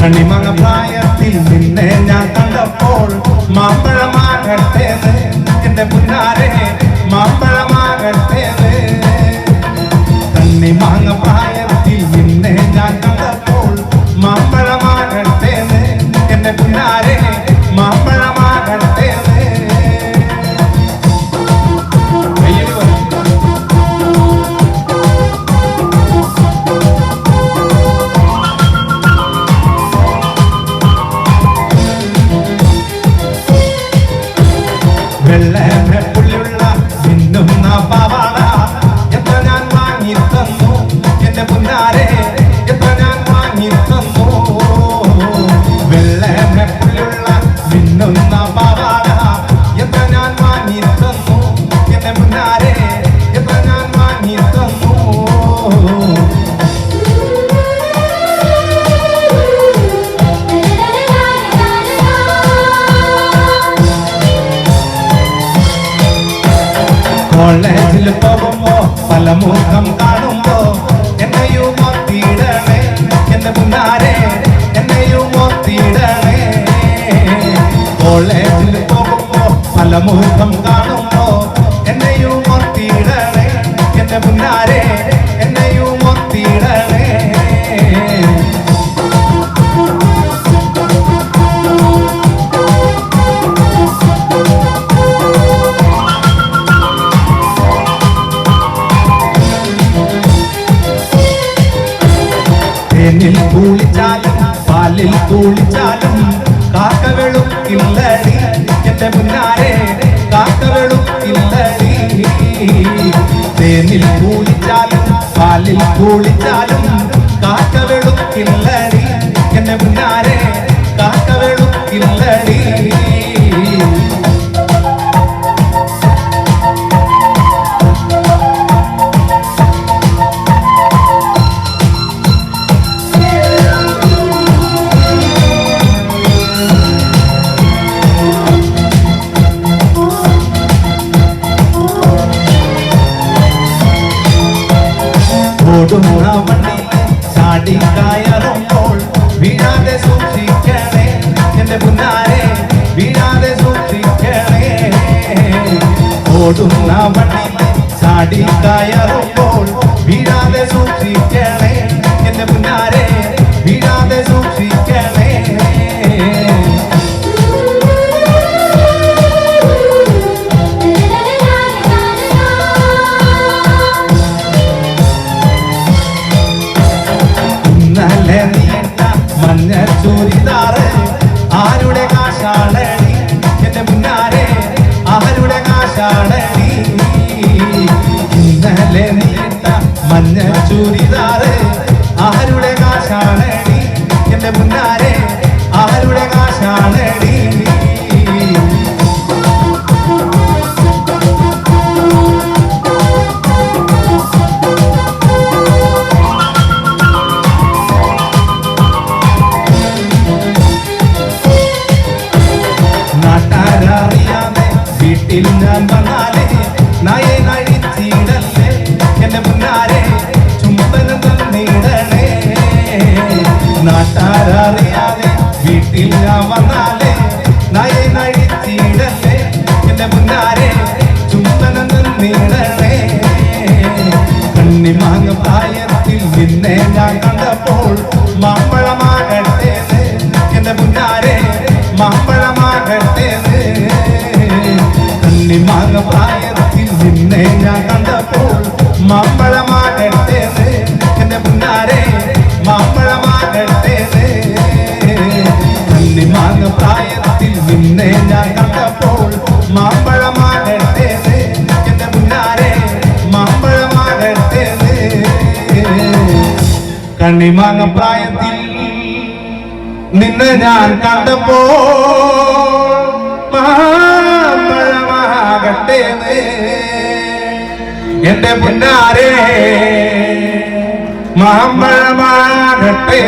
കണിമങ്ങ പ്രായത്തിൽ നിന്നെ ഞാൻ കണ്ടപ്പോൾ മാപ്പഴമ കോളേജിൽ പോകുമ്പോ പല മുഖം കാണുമ്പോ എന്നെയും ഒത്തിടണേ എന്റെ മുന്നാരെ എന്നെയും ഒത്തിടണേ കോളേജിൽ പോകുമ്പോ പല മുഖം കാണുമ്പോ എന്നെയും ഒത്തിടണേ എന്റെ മുന്നാരെ പാലിൽ തൂളിച്ചാലും കാക്ക എന്നെ എന്റെ മുന്നാരെ കാക്ക ഇല്ലടി. തേനിൽ തൂളിച്ചാലും പാലിൽ തൂളിച്ചാലും കാക്കവെളും ഇല്ലടി. എന്റെ മുന്നാരെ ഓടുന്ന വണ്ടി ചാടി കയറുമ്പോൾ വീഴാതെ സൂക്ഷിക്കണേ. എന്റെ പുന്നാരെ വീഴാതെ സൂക്ഷിക്കണേ. ഓടുന്ന വണ്ടി ചാടി കാശാണടി എന്റെ മുന്നാരെ ആരുടെ കാശാണടി നാട്ടാരറിയാതെ വീട്ടിൽ ഞാൻ വന്നാലേ നായെ നഴിച്ചിടല്ലേ എന്റെ മുന്നാരെ ചുമ്മനൊന്നും തന്നിടണേ കണ്ണി മാങ്ങ പ്രായത്തിൽ നിന്നെ ഞാൻ കണ്ടപ്പോൾ മാമ്പഴമാകട്ടെ. എന്റെ മുന്നാരെ മാമ്പഴമാകട്ടെ. കണ്ണി മാങ്ങ പ്രായത്തിൽ നിന്നെ ഞാൻ കണ്ടപ്പോൾ മാമ്പഴമാകട്ടെ. എന്റെ മുന്നാരെ മാമ്പഴമാകട്ടെ നിന്നെ കണ്ണിമാങ്ങ പ്രായത്തിൽ നിന്ന് ഞാൻ കണ്ടപ്പോ എന്റെ പിന്നാരേ മാമ്പഴമാകട്ടെ